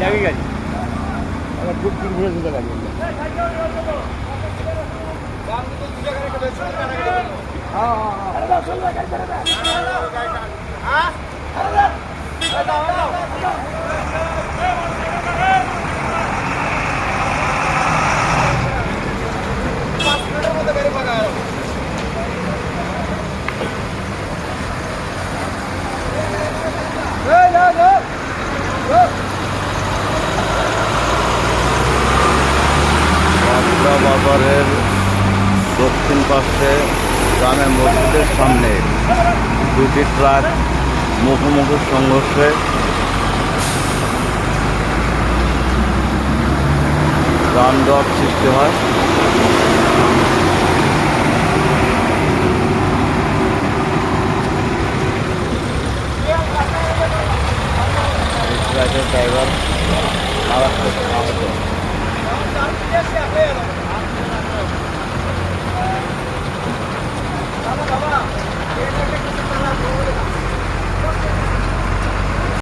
গাড়ি। গাড়ি। আবার খুব খুব ঘুরে যেতে পারি হ্যাঁ।, হ্যাঁ, হ্যাঁ। বাজারের দক্ষিণ পাশে গ্রামে মসজিদের সামনে দুটি ট্রাক মুখোমুখি সংঘর্ষে যানজট সৃষ্টি হয়। ট্রাকের ড্রাইভার মারাত্মক আহত।